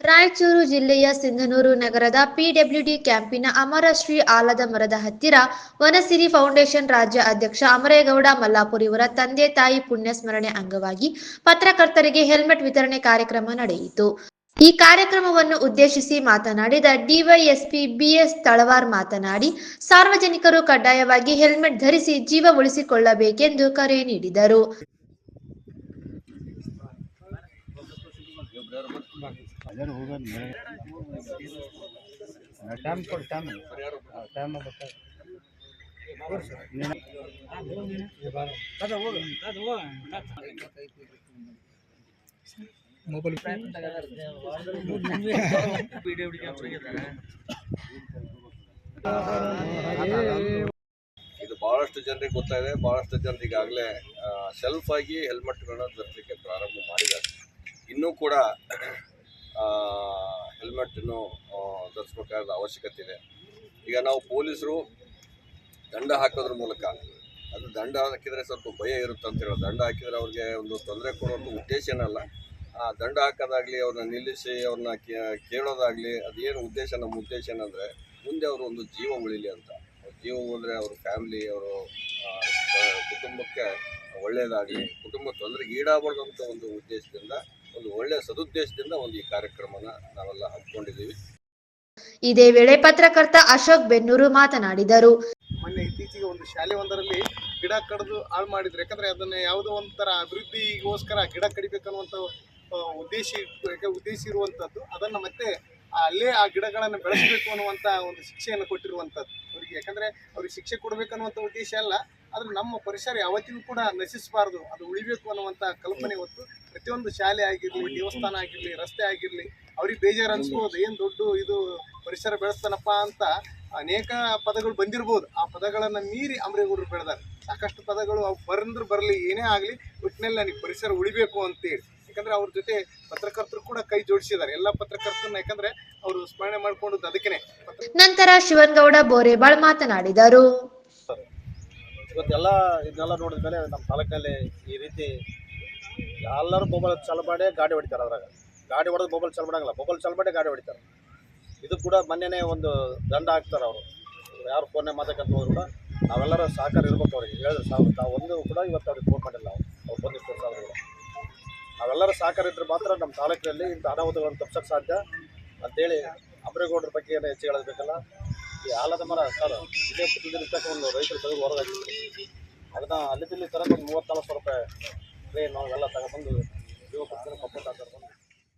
ರಾಯಚೂರು ಜಿಲ್ಲೆಯ ಸಿಂಧನೂರು ನಗರದ ಪಿಡಬ್ಲ್ಯೂಡಿ ಕ್ಯಾಂಪಿನ ಅಮರಶ್ರೀ ಆಲದ ಮರದ ಹತ್ತಿರ ವನಸಿರಿ ಫೌಂಡೇಶನ್ ರಾಜ್ಯ ಅಧ್ಯಕ್ಷ ಅಮರೇಗೌಡ ಮಲ್ಲಾಪುರಿ ಇವರ ತಂದೆ ತಾಯಿ ಪುಣ್ಯ ಸ್ಮರಣೆ ಅಂಗವಾಗಿ ಪತ್ರಕರ್ತರಿಗೆ ಹೆಲ್ಮೆಟ್ ವಿತರಣೆ ಕಾರ್ಯಕ್ರಮ ನಡೆಯಿತು. ಈ ಕಾರ್ಯಕ್ರಮವನ್ನು ಉದ್ದೇಶಿಸಿ ಮಾತನಾಡಿದ ಡಿವೈಎಸ್ಪಿ ಬಿಎಸ್ ತಳವಾರ್ ಮಾತನಾಡಿ, ಸಾರ್ವಜನಿಕರು ಕಡ್ಡಾಯವಾಗಿ ಹೆಲ್ಮೆಟ್ ಧರಿಸಿ ಜೀವ ಉಳಿಸಿಕೊಳ್ಳಬೇಕೆಂದು ಕರೆ ನೀಡಿದರು. ಟೈಮ್ ಕೊಡಿ ಟೈಮ್ ಟೈಮ್ ಮೊಬೈಲ್ ಇದು ಬಹಳಷ್ಟು ಜನರಿಗೆ ಗೊತ್ತಾಗಿದೆ. ಬಹಳಷ್ಟು ಜನರಿಗೆ ಈಗಾಗಲೇ ಸೆಲ್ಫ್ ಆಗಿ ಹೆಲ್ಮೆಟ್ಗಳನ್ನ ಧರಿಸಲಿಕ್ಕೆ ಪ್ರಾರಂಭ ಮಾಡಿದ್ದಾರೆ. ಇನ್ನೂ ಕೂಡ ಹೆಲ್ಮೆಟನ್ನು ಧರಿಸ್ಬೇಕಾದ ಅವಶ್ಯಕತೆ ಇದೆ. ಈಗ ನಾವು ಪೊಲೀಸರು ದಂಡ ಹಾಕೋದ್ರ ಮೂಲಕ, ಅದು ದಂಡ ಹಾಕಿದರೆ ಸ್ವಲ್ಪ ಭಯ ಇರುತ್ತೆ ಅಂತ ಹೇಳೋದು. ದಂಡ ಹಾಕಿದರೆ ಅವ್ರಿಗೆ ಒಂದು ತೊಂದರೆ ಕೊಡುವಂಥ ಉದ್ದೇಶ ಏನಲ್ಲ. ಆ ದಂಡ ಹಾಕೋದಾಗಲಿ, ಅವ್ರನ್ನ ನಿಲ್ಲಿಸಿ, ಅವ್ರನ್ನ ಕೇಳೋದಾಗಲಿ, ಅದೇನು ಉದ್ದೇಶ, ನಮ್ಮ ಉದ್ದೇಶ ಏನಂದರೆ, ಮುಂದೆ ಅವರು ಒಂದು ಜೀವ ಉಳಿಲಿ ಅಂತ. ಜೀವ ಉಳಿದ್ರೆ ಅವ್ರ ಫ್ಯಾಮಿಲಿ ಅವರು ಕುಟುಂಬಕ್ಕೆ ಒಳ್ಳೆಯದಾಗಲಿ ಕುಟುಂಬ ತೊಂದರೆಗೆ ಈಡಾಗಬಾರ್ದು ಅಂತ ಒಂದು ಉದ್ದೇಶದಿಂದ ಒಂದು ಒಳ್ಳೆ ಸದುದ್ದೇಶದಿಂದ ಒಂದು ಈ ಕಾರ್ಯಕ್ರಮನ ನಾವೆಲ್ಲ ಹಮ್ಮಿಕೊಂಡಿದ್ದೀವಿ. ಇದೇ ವೇಳೆ ಪತ್ರಕರ್ತ ಅಶೋಕ್ ಬೆನ್ನೂರು ಮಾತನಾಡಿದರು. ಮೊನ್ನೆ ಇತ್ತೀಚೆಗೆ ಒಂದು ಶಾಲೆ ಒಂದರಲ್ಲಿ ಗಿಡ ಕಡಿದು ಹಾಳು ಮಾಡಿದ್ರು. ಯಾಕಂದ್ರೆ ಅದನ್ನ ಯಾವುದೋ ಒಂಥರ ಅಭಿವೃದ್ಧಿಗೋಸ್ಕರ ಗಿಡ ಕಡಿಬೇಕನ್ನುವಂಥ ಉದ್ದೇಶ ಯಾಕೆ ಉದ್ದೇಶ ಇರುವಂಥದ್ದು. ಅದನ್ನ ಮತ್ತೆ ಆ ಅಲ್ಲೇ ಆ ಗಿಡಗಳನ್ನು ಬೆಳೆಸಬೇಕು ಅನ್ನುವಂಥ ಒಂದು ಶಿಕ್ಷೆಯನ್ನು ಕೊಟ್ಟಿರುವಂಥದ್ದು. ಅವರಿಗೆ ಯಾಕಂದ್ರೆ ಅವ್ರಿಗೆ ಶಿಕ್ಷೆ ಕೊಡಬೇಕನ್ನುವಂಥ ಉದ್ದೇಶ ಅಲ್ಲ. ಆದ್ರೆ ನಮ್ಮ ಪರಿಸರ ಯಾವತ್ತಿಗೂ ಕೂಡ ನಶಿಸಬಾರ್ದು. ಅದು ಉಳಿಬೇಕು ಅನ್ನುವಂಥ ಕಲ್ಪನೆ ಹೊತ್ತು ಪ್ರತಿಯೊಂದು ಶಾಲೆ ಆಗಿರಲಿ ದೇವಸ್ಥಾನ ಆಗಿರಲಿ ರಸ್ತೆ ಆಗಿರಲಿ ಅವ್ರಿಗೆ ಬೇಜಾರು ಅನ್ಸ್ಬೋದು. ಏನು ದೊಡ್ಡ ಇದು ಪರಿಸರ ಬೆಳೆಸ್ತಾನಪ್ಪ ಅಂತ ಅನೇಕ ಪದಗಳು ಬಂದಿರ್ಬೋದು. ಆ ಪದಗಳನ್ನ ಮೀರಿ ಅಮರೇಗೌಡರು ಬೆಳೆದಾರೆ ಸಾಕಷ್ಟು ಪದಗಳು ಅವು ಬರಂದ್ರೂ ಬರಲಿ ಏನೇ ಆಗಲಿ ಒಟ್ಟಿನಲ್ಲಿ ನನಗೆ ಪರಿಸರ ಉಳಿಬೇಕು ಅಂತೇಳಿ. ಯಾಕಂದ್ರೆ ಅವ್ರ ಜೊತೆ ಪತ್ರಕರ್ತರು ಕೂಡ ಕೈ ಜೋಡಿಸಿದ್ದಾರೆ. ಎಲ್ಲ ಪತ್ರಕರ್ತರನ್ನ ಯಾಕಂದ್ರೆ ಅವರು ಸ್ಮರಣೆ ಮಾಡ್ಕೊಂಡಿದ್ದು ಅದಕ್ಕೇ ನಂತರ ಶಿವನ್ಗೌಡ ಬೋರೇಬಾಳ್ ಮಾತನಾಡಿದರು. ಇವತ್ತೆಲ್ಲ ಇದನ್ನೆಲ್ಲ ನೋಡಿದ ಮೇಲೆ ನಮ್ಮ ತಾಲೂಕಿನಲ್ಲಿ ಈ ರೀತಿ ಎಲ್ಲರೂ ಮೊಬೈಲ್ ಚಾಲು ಮಾಡಿ ಗಾಡಿ ಹೊಡಿತಾರೆ ಅದ್ರಾಗ. ಗಾಡಿ ಹೊಡೆದು ಮೊಬೈಲ್ ಚಾಲು ಮಾಡಂಗಿಲ್ಲ. ಮೊಬೈಲ್ ಚಾಲು ಗಾಡಿ ಹೊಡಿತಾರೆ. ಇದು ಕೂಡ ಮೊನ್ನೆನೇ ಒಂದು ದಂಡ ಹಾಕ್ತಾರೆ ಅವರು. ಯಾರು ಫೋನೇ ಮಾತಾಡ್ಕಂತ ಹೋದ್ರು ಕೂಡ ನಾವೆಲ್ಲರೂ ಸಹಕಾರ ಇರ್ಬೇಕು ಅವ್ರಿಗೆ. ಹೇಳಿದ್ರೆ ಸಾವಿರ ಒಂದು ಕೂಡ ಇವತ್ತು ಅವ್ರಿಗೆ ಫೋನ್ ಮಾಡಿಲ್ಲ ನಾವು ಅವ್ರು ಆದ್ರೂ ಕೂಡ ನಾವೆಲ್ಲರೂ ಸಹಕಾರ ಇದ್ರೆ ಮಾತ್ರ ನಮ್ಮ ತಾಲೂಕಿನಲ್ಲಿ ಇಂಥ ಅನಾಹುತಗಳನ್ನು ತಪ್ಸೋಕ್ಕೆ ಸಾಧ್ಯ. ಅಂತೇಳಿ ಅಮರೇಗೌಡರ ಬಗ್ಗೆ ಏನು ಹೆಚ್ಚು ಹೇಳಬೇಕಲ್ಲ ಈ ಆಲದ ಮರ, ಸರ್, ಇದೇ ಪುತ್ತೂರಿರ್ತಕ್ಕ ಒಂದು ರೈತರು ತೆಗೆದು ಹೊರಗಾಕಿದ್ರು ಅದನ್ನ ಅಲ್ಲಿ ಇಲ್ಲಿ ತರಕ್ಕೆ ಒಂದು ಸಾವಿರ ರೂಪಾಯಿ ಟ್ರೈನ್ ನಾವೆಲ್ಲ ತಗೊಂಡ್ಬಂದು ಜೀವ ಕೊಡ್ತಾರೆ ಕಂಪ್ಲೇಂಟ್ ಹಾಕ್ತಾರೆ ಬಂದು